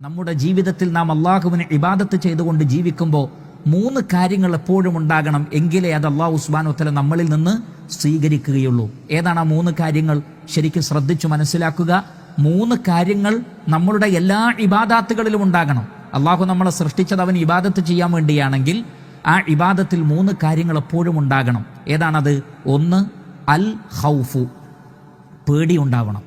നമ്മുടെ ജീവിതത്തിൽ നാം അള്ളാഹുവിനെ ഇബാദത്ത് ചെയ്തുകൊണ്ട് ജീവിക്കുമ്പോൾ മൂന്ന് കാര്യങ്ങൾ എപ്പോഴും ഉണ്ടാകണം എങ്കിലേ അത് അള്ളാഹു ഉസ്മാനോത്തല നമ്മളിൽ നിന്ന് സ്വീകരിക്കുകയുള്ളൂ. ഏതാണ് ആ മൂന്ന് കാര്യങ്ങൾ? ശരിക്കും ശ്രദ്ധിച്ചു മനസ്സിലാക്കുക. മൂന്ന് കാര്യങ്ങൾ നമ്മളുടെ എല്ലാ ഇബാദാത്തുകളിലും ഉണ്ടാകണം. അള്ളാഹു നമ്മളെ സൃഷ്ടിച്ചത് അവൻ ഇബാദത്ത് ചെയ്യാൻ വേണ്ടിയാണെങ്കിൽ ആ ഇബാദത്തിൽ മൂന്ന് കാര്യങ്ങൾ എപ്പോഴും ഉണ്ടാകണം. ഏതാണത്? ഒന്ന് അൽ ഹൗഫു പേടി ഉണ്ടാവണം.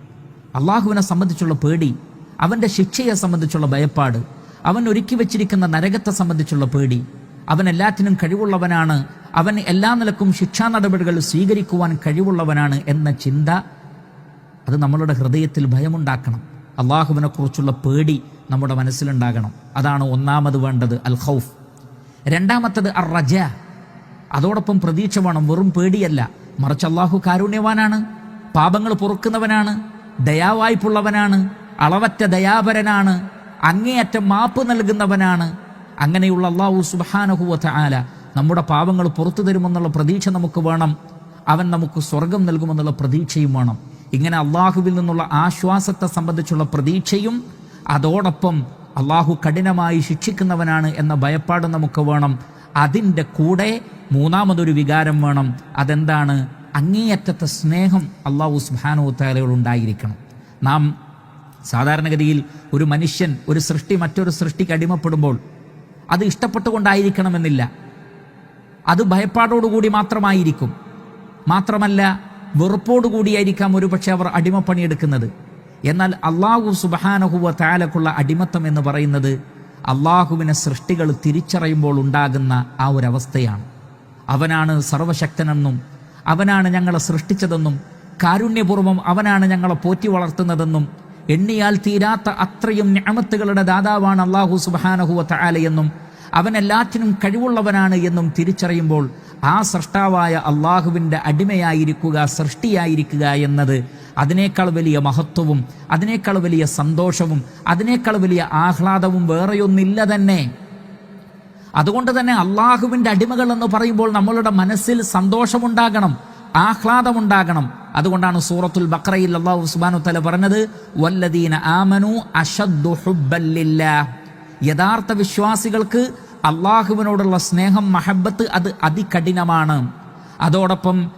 അള്ളാഹുവിനെ സംബന്ധിച്ചുള്ള പേടി അവന്റെ ശിക്ഷയെ സംബന്ധിച്ചുള്ള ഭയപ്പാട് അവൻ ഒരുക്കി വച്ചിരിക്കുന്ന നരകത്തെ സംബന്ധിച്ചുള്ള പേടി അവൻ എല്ലാറ്റിനും കഴിവുള്ളവനാണ് അവൻ എല്ലാ നിലക്കും ശിക്ഷാ നടപടികൾ സ്വീകരിക്കുവാൻ കഴിവുള്ളവനാണ് എന്ന ചിന്ത അത് നമ്മളുടെ ഹൃദയത്തിൽ ഭയമുണ്ടാക്കണം. അള്ളാഹുവിനെക്കുറിച്ചുള്ള പേടി നമ്മുടെ മനസ്സിലുണ്ടാകണം. അതാണ് ഒന്നാമത് വേണ്ടത് അൽ ഹൗഫ് രണ്ടാമത്തത് അർ റജ അതോടൊപ്പം പ്രതീക്ഷ വേണം വെറും പേടിയല്ല. മറിച്ച് അള്ളാഹു കാരുണ്യവാനാണ് പാപങ്ങൾ പൊറുക്കുന്നവനാണ് ദയാവായ്പുള്ളവനാണ് അളവറ്റ ദയാപരനാണ് അങ്ങേയറ്റം മാപ്പ് നൽകുന്നവനാണ്. അങ്ങനെയുള്ള അള്ളാഹു സുബാനഹുവ ആല നമ്മുടെ പാവങ്ങൾ പുറത്തു തരുമെന്നുള്ള പ്രതീക്ഷ നമുക്ക് വേണം. അവൻ നമുക്ക് സ്വർഗം നൽകുമെന്നുള്ള പ്രതീക്ഷയും വേണം. ഇങ്ങനെ അള്ളാഹുവിൽ നിന്നുള്ള ആശ്വാസത്തെ സംബന്ധിച്ചുള്ള പ്രതീക്ഷയും അതോടൊപ്പം അള്ളാഹു കഠിനമായി ശിക്ഷിക്കുന്നവനാണ് എന്ന ഭയപ്പാട് നമുക്ക് വേണം. അതിന്റെ കൂടെ മൂന്നാമതൊരു വികാരം വേണം. അതെന്താണ്? അങ്ങേയറ്റത്തെ സ്നേഹം അള്ളാഹു സുബാനു താലകൾ ഉണ്ടായിരിക്കണം. നാം സാധാരണഗതിയിൽ ഒരു മനുഷ്യൻ ഒരു സൃഷ്ടി മറ്റൊരു സൃഷ്ടിക്ക് അടിമപ്പെടുമ്പോൾ അത് ഇഷ്ടപ്പെട്ടുകൊണ്ടായിരിക്കണമെന്നില്ല. അത് ഭയപ്പാടോടുകൂടി മാത്രമായിരിക്കും. മാത്രമല്ല വെറുപ്പോടുകൂടിയായിരിക്കാം ഒരുപക്ഷെ അവർ അടിമപ്പണിയെടുക്കുന്നത്. എന്നാൽ അള്ളാഹു സുബഹാനഹുവ താലക്കുള്ള അടിമത്തം എന്ന് പറയുന്നത് അള്ളാഹുവിനെ സൃഷ്ടികൾ തിരിച്ചറിയുമ്പോൾ ഉണ്ടാകുന്ന ആ ഒരു അവസ്ഥയാണ് അവനാണ് സർവശക്തനെന്നും അവനാണ് ഞങ്ങളെ സൃഷ്ടിച്ചതെന്നും കാരുണ്യപൂർവം അവനാണ് ഞങ്ങളെ പോറ്റി വളർത്തുന്നതെന്നും എണ്ണിയാൽ തീരാത്ത അത്രയും ഞാമത്തുകളുടെ ദാതാവാണ് അള്ളാഹു സുബാനഹുവ താലയെന്നും അവൻ എല്ലാറ്റിനും കഴിവുള്ളവനാണ് എന്നും തിരിച്ചറിയുമ്പോൾ ആ സൃഷ്ടാവായ അള്ളാഹുവിന്റെ അടിമയായിരിക്കുക സൃഷ്ടിയായിരിക്കുക എന്നത് അതിനേക്കാൾ വലിയ മഹത്വവും അതിനേക്കാൾ വലിയ സന്തോഷവും അതിനേക്കാൾ വലിയ ആഹ്ലാദവും വേറെയൊന്നില്ല തന്നെ. അതുകൊണ്ട് തന്നെ അള്ളാഹുവിന്റെ അടിമകൾ എന്ന് പറയുമ്പോൾ നമ്മളുടെ മനസ്സിൽ സന്തോഷമുണ്ടാകണം. ആഹ്ലാദമുണ്ടാകണം. അതുകൊണ്ടാണ് സൂറത്തുൽ ബക്രയിൽ അള്ളാഹു സുബാനു തല പറഞ്ഞത് വല്ലദീന ആമനു അഷദ്ദു ഹുബ്ബല്ലില്ല യഥാർത്ഥ വിശ്വാസികൾക്ക് അള്ളാഹുവിനോടുള്ള സ്നേഹം മഹബത്ത് അത് അതികഠിനമാണ്. അതോടൊപ്പം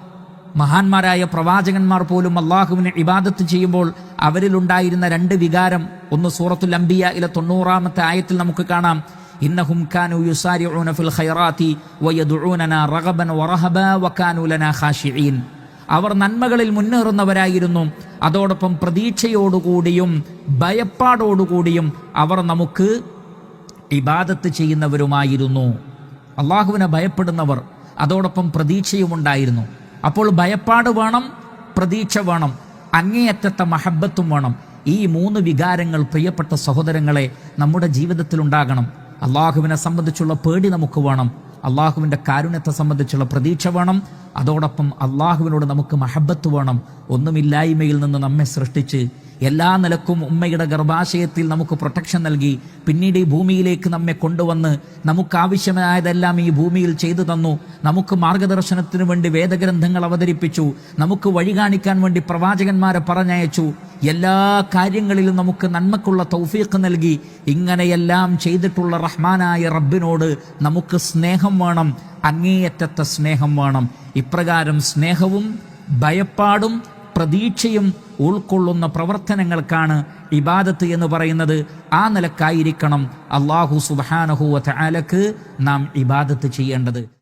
മഹാന്മാരായ പ്രവാചകന്മാർ പോലും അള്ളാഹുവിനെ ഇബാദത്ത് ചെയ്യുമ്പോൾ അവരിലുണ്ടായിരുന്ന രണ്ട് വികാരം ഒന്ന് സൂറത്തുൽ അംബിയ ഇല തൊണ്ണൂറാമത്തെ ആയത്തിൽ നമുക്ക് കാണാം. ഇന്നഹും കാനു യുസാരിഊന ഫിൽ ഖൈറാത്തി വയദുഊനന റഗബൻ വറഹബ വകാനു ലനാ ഖാശിഈൻ അവർ നന്മകളിൽ മുന്നേറുന്നവരായിരുന്നു. അതോടൊപ്പം പ്രതീക്ഷയോടുകൂടിയും ഭയപ്പാടോടുകൂടിയും അവർ നമുക്ക് ഇബാദത്ത് ചെയ്യുന്നവരുമായിരുന്നു. അള്ളാഹുവിനെ ഭയപ്പെടുന്നവർ അതോടൊപ്പം പ്രതീക്ഷയുമുണ്ടായിരുന്നു. അപ്പോൾ ഭയപ്പാട് വേണം പ്രതീക്ഷ വേണം അങ്ങേയറ്റത്തെ മഹബത്തും വേണം. ഈ മൂന്ന് വികാരങ്ങൾ പ്രിയപ്പെട്ട സഹോദരങ്ങളെ നമ്മുടെ ജീവിതത്തിൽ ഉണ്ടാകണം അള്ളാഹുവിനെ സംബന്ധിച്ചുള്ള പേടി നമുക്ക് വേണം. അള്ളാഹുവിന്റെ കാരുണ്യത്തെ സംബന്ധിച്ചുള്ള പ്രതീക്ഷ വേണം. അതോടൊപ്പം അള്ളാഹുവിനോട് നമുക്ക് മഹബത്ത് വേണം. ഒന്നുമില്ലായ്മയിൽ നിന്ന് നമ്മെ സൃഷ്ടിച്ച് എല്ലാ നിലക്കും ഉമ്മയുടെ ഗർഭാശയത്തിൽ നമുക്ക് പ്രൊട്ടക്ഷൻ നൽകി. പിന്നീട് ഈ ഭൂമിയിലേക്ക് നമ്മെ കൊണ്ടുവന്ന് നമുക്ക് ആവശ്യമായതെല്ലാം ഈ ഭൂമിയിൽ ചെയ്തു തന്നു. നമുക്ക് മാർഗദർശനത്തിനു വേണ്ടി വേദഗ്രന്ഥങ്ങൾ അവതരിപ്പിച്ചു. നമുക്ക് വഴി കാണിക്കാൻ വേണ്ടി പ്രവാചകന്മാരെ പറഞ്ഞയച്ചു. എല്ലാ കാര്യങ്ങളിലും നമുക്ക് നന്മക്കുള്ള തൗഫീഖ് നൽകി. ഇങ്ങനെയെല്ലാം ചെയ്തിട്ടുള്ള റഹ്മാനായ റബ്ബിനോട് നമുക്ക് സ്നേഹം വേണം. അങ്ങേയറ്റത്തെ സ്നേഹം വേണം. ഇപ്രകാരം സ്നേഹവും ഭയപ്പാടും പ്രതീക്ഷയും ഉൾക്കൊള്ളുന്ന പ്രവർത്തനങ്ങൾക്കാണ് ഇബാദത്ത് എന്ന് പറയുന്നത്. ആ നിലക്കായിരിക്കണം അള്ളാഹു സുബാനഹുവ അലക്ക് നാം ഇബാദത്ത് ചെയ്യേണ്ടത്.